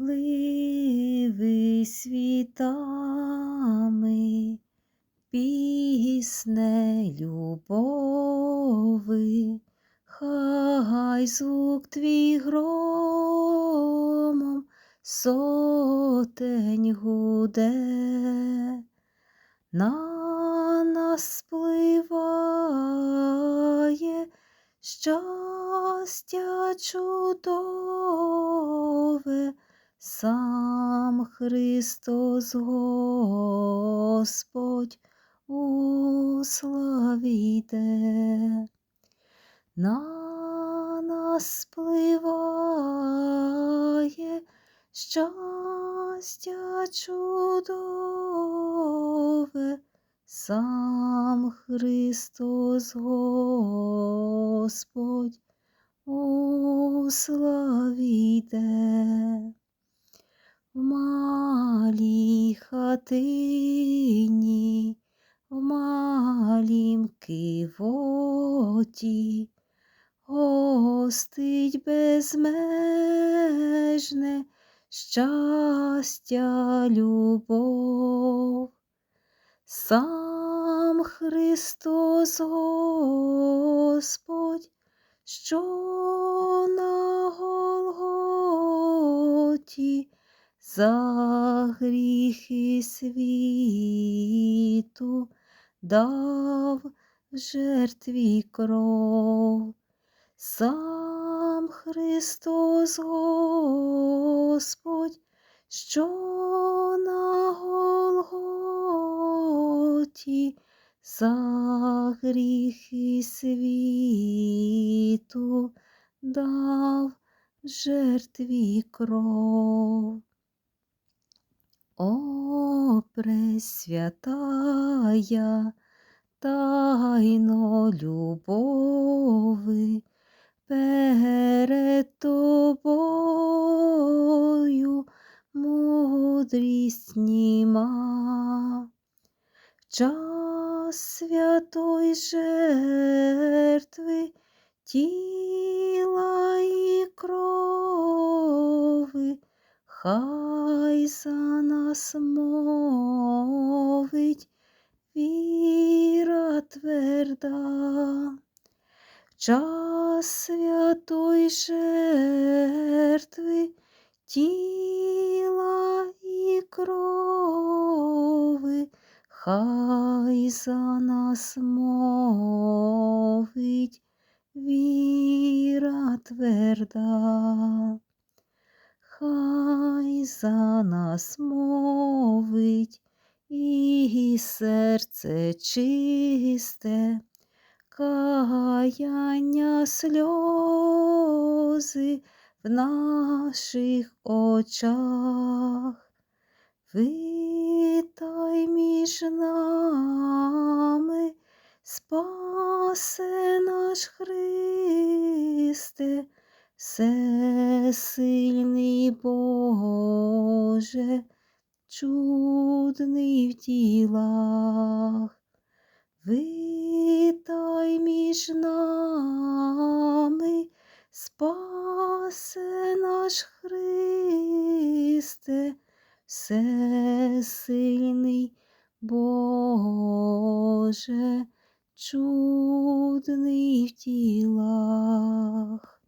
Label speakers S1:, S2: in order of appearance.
S1: Пливи світами, пісне любови, хай звук твій громом сотень гуде, на нас спливає щастя чудове, сам Христос Господь у славі. На нас спливає щастя чудове, сам Христос Господь у славі йде. В малій хатині, в малім кивоті, гостить безмежне щастя, любов. Сам Христос Господь, що за гріхи світу дав в жертві кров. Сам Христос Господь, що на Голготі за гріхи світу дав жертві кров. О, пресвятая, тайно любови, перед тобою мудрість німа. Час святої жертви тіла і крови, хай за нас мовить віра тверда. Час святої жертви тіла і крови, хай за нас мовить віра тверда. За нас мовить і серце чисте, каяння сльози в наших очах. Витай між нами, спасе наш Христе, всесильний Боже, чудний в ділах. Витай між нами, спасе наш Христе, всесильний Боже, чудний в ділах.